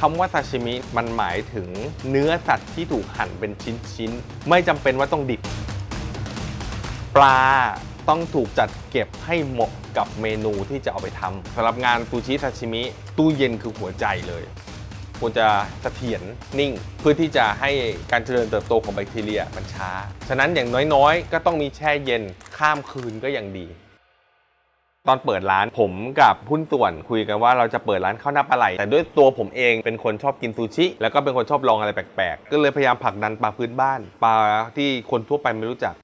คำว่าซาชิมิมันหมายถึงเนื้อสัตว์ที่ถูกหั่นเป็นชิ้นๆ ไม่จำเป็นว่าต้องดิบ ปลาต้องถูกจัดเก็บให้เหมาะกับเมนูที่จะเอาไปทำสำหรับงานซูชิซาชิมิ ตู้เย็นคือหัวใจเลยควรจะเสถียรนิ่ง เพื่อที่จะให้การเจริญเติบโตของแบคทีเรียมันช้า ฉะนั้นอย่างน้อยๆ ก็ต้องมีแช่เย็นข้ามคืนก็ยังดี ตอนเปิดร้านผมกับหุ้นส่วนคุยกันว่าเราจะเปิดร้านข้าวหน้าปลาไหล แต่ด้วยตัวผมเองเป็นคนชอบกินซูชิ แล้วก็เป็นคนชอบลองอะไรแปลกๆ ก็เลยพยายามผลักดันปลาพื้นบ้านปลาที่คนทั่วไปไม่รู้จัก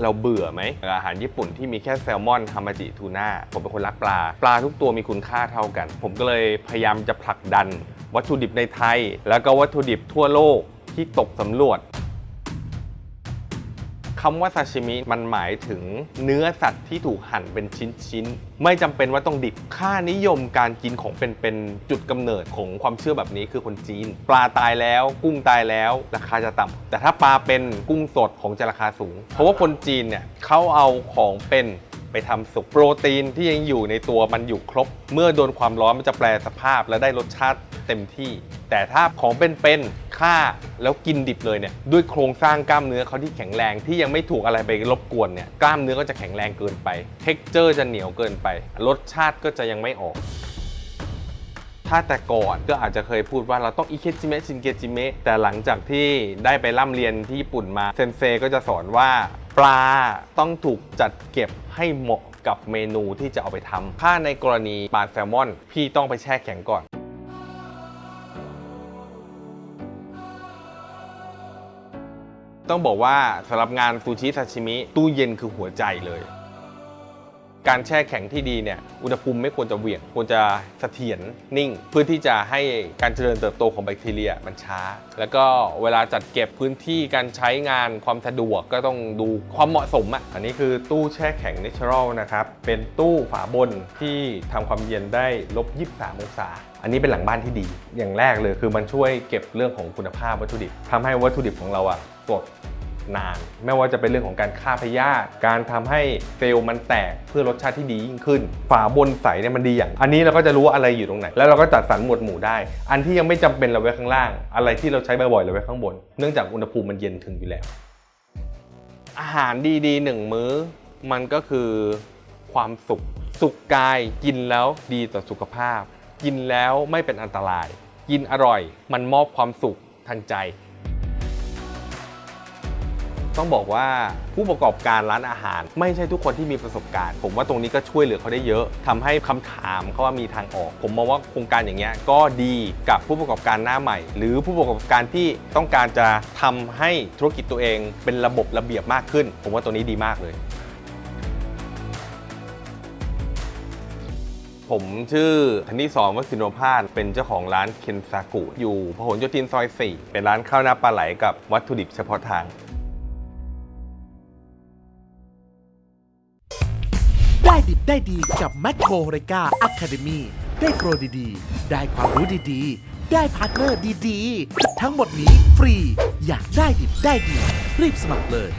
เราเบื่อไหมอาหารญี่ปุ่นที่มีแค่แซลมอนฮามาจิทูน่าผมเป็นคนรักปลา ปลาทุกตัวมีคุณค่าเท่ากัน ผมก็เลยพยายามจะผลักดัน วัตถุดิบในไทย แล้วก็วัตถุดิบทั่วโลกที่ตกสำรวจ คำว่าซาชิมิมันหมายถึงเนื้อสัตว์ที่ถูกหั่นเป็นชิ้นๆ ไม่จำเป็นว่าต้องดิบ ค่านิยมการกินของเป็นเป็นจุดกำเนิดของความเชื่อแบบนี้คือคนจีน ปลาตายแล้วกุ้งตายแล้ว ราคาจะต่ำแต่ถ้าปลาเป็นกุ้งสดของจะราคาสูง เพราะว่าคนจีนเนี่ยเขาเอาของเป็นไปทำสุกโปรตีนที่ยังอยู่ในตัวมันอยู่ครบ เมื่อโดนความร้อนมันจะแปลสภาพและได้รสชาติเต็มที่ แต่ถ้าของเป็นๆ ฆ่าแล้วกินดิบเลยเนี่ยด้วยโครงสร้างกล้ามเนื้อเขาที่แข็งแรงที่ยังไม่ถูกอะไรไปรบกวนเนี่ยกล้ามเนื้อก็จะแข็งแรงเกินไป เท็กเจอร์จะเหนียวเกินไป รสชาติก็จะยังไม่ออกถ้าแต่ก่อนก็อาจจะเคยพูดว่าเราต้องอิเคจิเมะชินเกจิเมะแต่หลังจากที่ได้ไปร่ำเรียนที่ญี่ปุ่นมา เซนเซก็จะสอนว่า ปลาต้องถูกจัดเก็บให้เหมาะกับเมนูที่จะเอาไปทำถ้าในกรณีปลาแซลมอน พี่ต้องไปแช่แข็งก่อน ต้องบอกว่าสำหรับงานซูชิซาชิมิตู้เย็นคือหัวใจเลย การแช่แข็งที่ดีเนี่ยอุณหภูมิไม่ควรจะเหวี่ยง ควรจะเสถียรนิ่ง เพื่อที่จะให้การเจริญเติบโตของแบคทีเรียมันช้า แล้วก็เวลาจัดเก็บพื้นที่การใช้งานความสะดวกก็ต้องดูความเหมาะสมอะอันนี้คือตู้แช่แข็ง Natural นะครับเป็นตู้ฝาบนที่ทำความเย็นได้ลบ23องศาอันนี้เป็นหลังบ้านที่ดี อย่างแรกเลยคือมันช่วยเก็บเรื่องของคุณภาพวัตถุดิบทำให้วัตถุดิบของเราอะ สดนาน ไม่ว่าจะเป็นเรื่องของการฆ่าพยาธิการทำให้เซลล์มันแตกเพื่อรสชาติที่ดียิ่งขึ้น ฝาบนใสเนี่ยมันดีอย่าง อันนี้เราก็จะรู้ว่าอะไรอยู่ตรงไหน แล้วเราก็จัดสรรหมวดหมู่ได้ อันที่ยังไม่จำเป็นเราไว้ข้างล่าง อะไรที่เราใช้บ่อยๆเราไว้ข้างบน เนื่องจากอุณหภูมิมันเย็นถึงอยู่แล้ว อาหารดีๆหนึ่งมื้อ มันก็คือความสุข สุขกายกินแล้วดีต่อสุขภาพ กินแล้วไม่เป็นอันตราย กินอร่อย มันมอบความสุขทางใจ ต้องบอกว่าผู้ประกอบการร้านอาหาร ไม่ใช่ทุกคนที่มีประสบการณ์ ผมว่าตรงนี้ก็ช่วยเหลือเขาได้เยอะทำให้คำถามเขาว่ามีทางออก ผมมองว่าโครงการอย่างเงี้ยก็ดีกับผู้ประกอบการหน้าใหม่ หรือผู้ประกอบการที่ต้องการจะทำให้ธุรกิจตัวเองเป็นระบบระเบียบมากขึ้น ผมว่าตัวนี้ดีมากเลยผมชื่อธนิสรวสินโนพาสเป็นเจ้าของร้านเคนซากุอยู่พหลโยธินซอย 4 เป็นร้านข้าวหน้าปลาไหลกับวัตถุดิบเฉพาะทาง ดิบได้ดีกับแมคโครเรกาอะคาเดมีได้โปรดีๆ ได้ความรู้ดีๆ ได้พาร์ทเนอร์ดีๆ ทั้งหมดนี้ฟรี อยากได้ดิบได้ดี รีบสมัครเลย